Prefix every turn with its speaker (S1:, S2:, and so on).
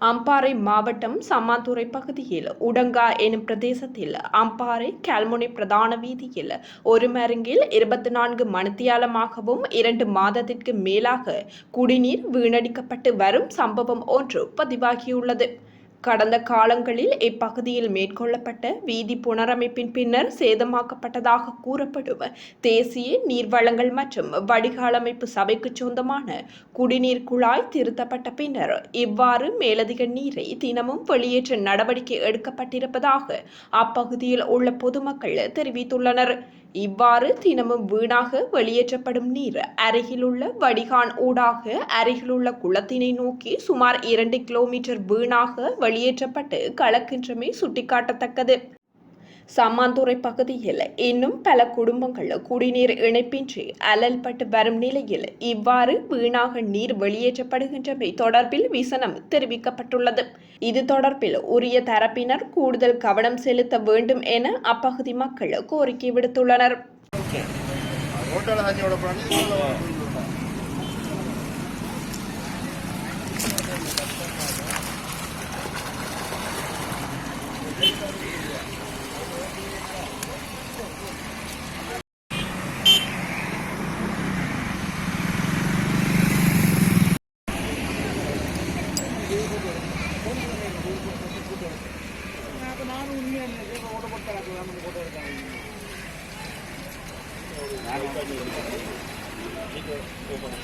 S1: அம்பாறை மாவட்டம் சம்மாந்துறை பகுதியில் உடங்கா எனும் பிரதேசத்தில் அம்பாறை கல்முனை பிரதான வீதியில் ஒரு மருங்கில் இருபத்தி நான்கு மணித்தியாலமாகவும் இரண்டு மாதத்திற்கு மேலாக குடிநீர் வீணடிக்கப்பட்டு வரும் சம்பவம் ஒன்று பதிவாகியுள்ளது. கடந்த காலங்களில் இப்பகுதியில் மேற்கொள்ளப்பட்ட வீதி புனரமைப்பின் பின்னர் சேதமாக்கப்பட்டதாக கூறப்படும் தேசிய நீர்வளங்கள் மற்றும் வடிகாலமைப்பு சபைக்கு சொந்தமான குடிநீர் குழாய் திருத்தப்பட்ட பின்னர் இவ்வாறு மேலதிக நீரை தினமும் வெளியேற்ற நடவடிக்கை எடுக்கப்பட்டிருப்பதாக அப்பகுதியில் உள்ள பொதுமக்கள் தெரிவித்துள்ளனர். இவ்வாறு தினமும் வீணாக வெளியேற்றப்படும் நீர் அருகிலுள்ள வடிகான் ஊடாக அருகிலுள்ள குளத்தினை நோக்கி சுமார் இரண்டு கிலோமீட்டர் வீணாக வெளியேற்றப்பட்டு கலக்கின்றமை சுட்டிக்காட்டத்தக்கது. சம்மாந்துறை பகுதியில் இன்னும் பல குடும்பங்கள் குடிநீர் இணைப்பின்றி அலல்பட்டு வரும் நிலையில் இவ்வாறு வீணாக நீர் வெளியேற்றப்படுகின்றமை தொடர்பில் விசனம் தெரிவிக்கப்பட்டுள்ளது. இது தொடர்பில் உரிய தரப்பினர் கூடுதல் கவனம் செலுத்த வேண்டும் என அப்பகுதி மக்கள் கோரிக்கை விடுத்துள்ளனர்.
S2: ನಾನು ಉಣ್ಣೆ ಫೋಟೋ ಕೊಡ್ತಾರೆ
S3: ನಮಗೆ ಫೋಟೋ ಇರ್ತಾರೆ ಓಪನ್